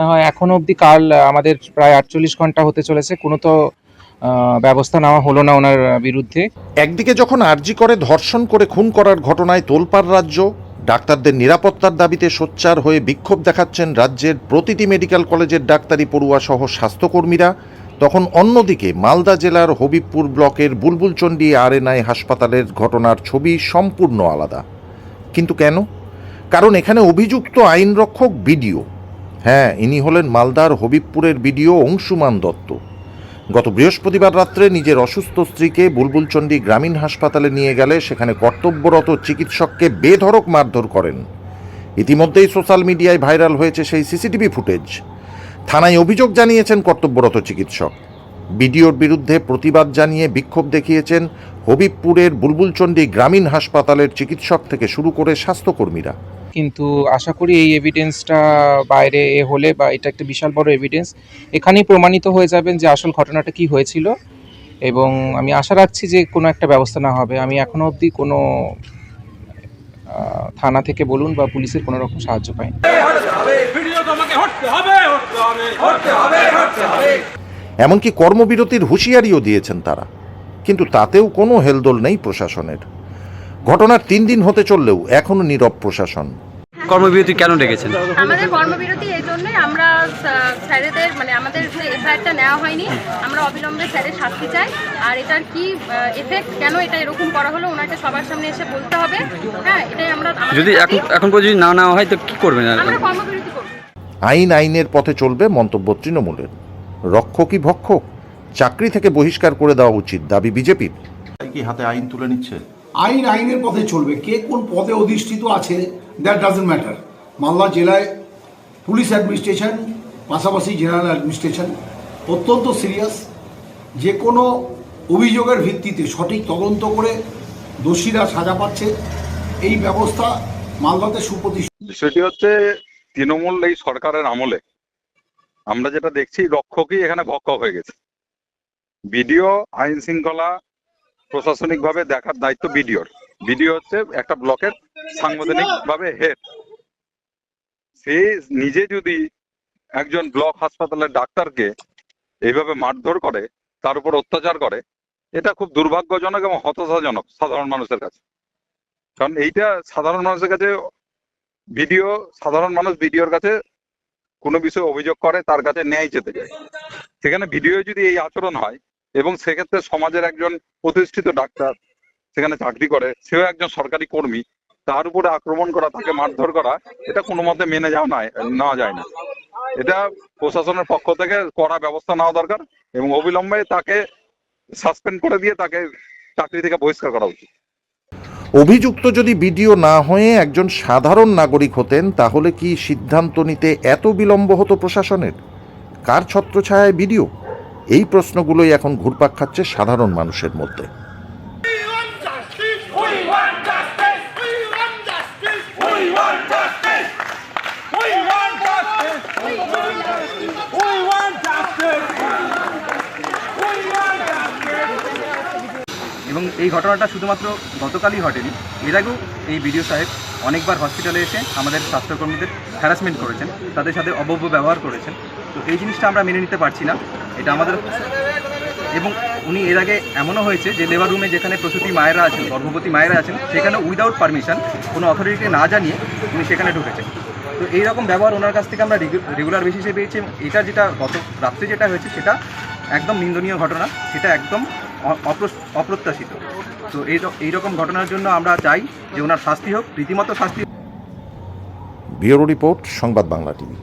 হয়, এখনও অবধি কাল আমাদের প্রায় আটচল্লিশ ঘণ্টা হতে চলেছে। কোনো তো ব্যবস্থা নেওয়া হলো না ওনার বিরুদ্ধে। একদিকে যখন আরজি করে ধর্ষণ করে খুন করার ঘটনায় তোলপাড় রাজ্য, ডাক্তারদের নিরাপত্তার দাবিতে সোচ্চার হয়ে বিক্ষোভ দেখাচ্ছেন রাজ্যের প্রতিটি মেডিকেল কলেজের ডাক্তারি পড়ুয়া সহ স্বাস্থ্যকর্মীরা, তখন অন্যদিকে মালদা জেলার হবিবপুর ব্লকের বুলবুলচন্ডী আরএনআই হাসপাতালের ঘটনার ছবি সম্পূর্ণ আলাদা। কিন্তু কেন? কারণ এখানে অভিযুক্ত আইনরক্ষক বিডিও। হ্যাঁ ইনি হলেন মালদার হবিবপুরের বিডিও অংশুমান দত্ত। গত বৃহস্পতিবার রাত্রে নিজের অসুস্থ স্ত্রীকে বুলবুলচন্ডী গ্রামীণ হাসপাতালে নিয়ে গেলে সেখানে কর্তব্যরত চিকিৎসককে বেধড়ক মারধর করেন। ইতিমধ্যেই সোশ্যাল মিডিয়ায় ভাইরাল হয়েছে সেই সিসিটিভি ফুটেজ। থানায় অভিযোগ জানিয়েছেন কর্তব্যরত চিকিৎসক। বিডিওর বিরুদ্ধে প্রতিবাদ জানিয়ে বিক্ষোভ দেখিয়েছেন হবিবপুরের বুলবুলচন্ডী গ্রামীণ হাসপাতালের চিকিৎসক থেকে শুরু করে স্বাস্থ্যকর্মীরা। কিন্তু আশা করি এই এভিডেন্সটা বাইরে এ হলে বা এটা একটা বিশাল বড় এভিডেন্স এখানেই প্রমাণিত হয়ে যাবেন যে আসল ঘটনাটা কি হয়েছিল। এবং আমি আশা রাখছি যে কোনো একটা ব্যবস্থা না হবে। আমি এখনও অবধি কোনো থানা থেকে বলুন বা পুলিশের কোনো রকম সাহায্য হবে এমনকি কর্মবিরতির হুঁশিয়ারিও দিয়েছেন তারা। কিন্তু তাতেও কোনো হেলদোল নেই প্রশাসনের। ঘটনার তিন দিন হতে চললেও এখনও নীরব প্রশাসন। কর্মবিরতি কেন ডেকেছেন? আমাদের কর্মবিরতি এই জন্যই আমরা স্যারেদের মানে আমাদের এফআইআরটা নেওয়া হয়নি। আমরা অবিলম্বে স্যারের শাস্তি চাই। আর এটার কি এফেক্ট কেন এটা এরকম করা হলো ওনাকে সবার সামনে এসে বলতে হবে। হ্যাঁ এটাই আমরা যদি এখন এখন পর্যন্ত যদি না নেওয়া হয় তো কি করবেন? আমরা কর্মবিরতি করব। আইন আইনের পথে চলবে মন্তব্য তৃণমূলের। রক্ষকই ভক্ষক? চাকরি থেকে বহিষ্কার করে দেওয়া উচিত দাবি বিজেপির। কি হাতে আইন তুলে নিচ্ছে? আইন আইনের পথে চলবে। কে কোন পদে অধিষ্ঠিত আছে? দ্যাট ডাজেন্ট ম্যাটার মালদা জেলায় পুলিশ অ্যাডমিনিস্ট্রেশন, পাশাপাশি জেনারেল অ্যাডমিনিস্ট্রেশন অত্যন্ত সিরিয়াস। যে কোনো অভিযোগের ভিত্তিতে সঠিক তদন্ত করে দোষীরা সাজা পাচ্ছে। এই ব্যবস্থা মালদাতে সুপ্রতিষ্ঠিত। বিষয়টি হচ্ছে, তৃণমূল এই সরকারের আমলে আমরা যেটা দেখছি, রক্ষকই এখানে ভক্ষক হয়ে গেছে। বিডিও আইন শৃঙ্খলা প্রশাসনিক ভাবে দেখার দায়িত্ব বিডিওর। বিডিও হচ্ছে একটা ব্লকের সাংবিধানিক ভাবে হেড সে নিজে যদি একজন ব্লক হাসপাতালের ডাক্তারকে এইভাবে মারধর করে, তার উপর অত্যাচার করে, এটা খুব দুর্ভাগ্যজনক এবং হতাশাজনক সাধারণ মানুষের কাছে। কারণ এইটা সাধারণ মানুষের কাছে ভিডিও, সাধারণ মানুষ ভিডিওর কাছে কোনো বিষয়ে অভিযোগ করে, তার কাছে ন্যায় যেতে যায়। সেখানে ভিডিও যদি এই আচরণ হয় এবং সেক্ষেত্রে সমাজের একজন প্রতিষ্ঠিত ডাক্তার সেখানে চাকরি করে, সেও একজন সরকারি কর্মী তার উপরে আক্রমণ করা তাকে মারধর করা এটা কোনো মতে মেনে যাওয়া না নেওয়া যায় না এটা প্রশাসনের পক্ষ থেকে করা ব্যবস্থা নেওয়া দরকার এবং অবিলম্বে তাকে সাসপেন্ড করে দিয়ে তাকে চাকরি থেকে বহিষ্কার করা উচিত। অভিযুক্ত যদি বিডিও না হয়ে একজন সাধারণ নাগরিক হতেন তাহলে কি সিদ্ধান্ত নিতে এত বিলম্ব হতো প্রশাসনের? কার ছত্রছায়ায় বিডিও? এই প্রশ্নগুলোই এখন ঘুরপাক খাচ্ছে সাধারণ মানুষের মধ্যে। এবং এই ঘটনাটা শুধুমাত্র গতকালই ঘটেনি। এর আগেও এই বিডিও সাহেব অনেকবার হসপিটালে এসে আমাদের স্বাস্থ্যকর্মীদের হ্যারাসমেন্ট করেছেন, তাদের সাথে অবব্য ব্যবহার করেছেন। তো এই জিনিসটা আমরা মেনে নিতে পারছি না। এটা আমাদের এবং উনি এর আগে এমনও হয়েছে যে লেবার রুমে যেখানে প্রসূতি মায়েরা আছেন, গর্ভবতী মায়েরা আছেন, সেখানে উইদাউট পারমিশন কোনো অথরিটিকে না জানিয়ে উনি সেখানে ঢুকেছেন। তো এই রকম ব্যবহার ওনার কাছ থেকে আমরা রেগুলার বেসিসে পেয়েছি এটা যেটা গত রাত্রে যেটা হয়েছে সেটা একদম নিন্দনীয় ঘটনা, সেটা একদম অপ্রত্যাশিত। তো এই র- রকম ঘটনার জন্য আমরা চাই যে ওনার শাস্তি হোক, রীতিমতো শাস্তি ব্যুরো রিপোর্ট, সংবাদ বাংলা টিভি।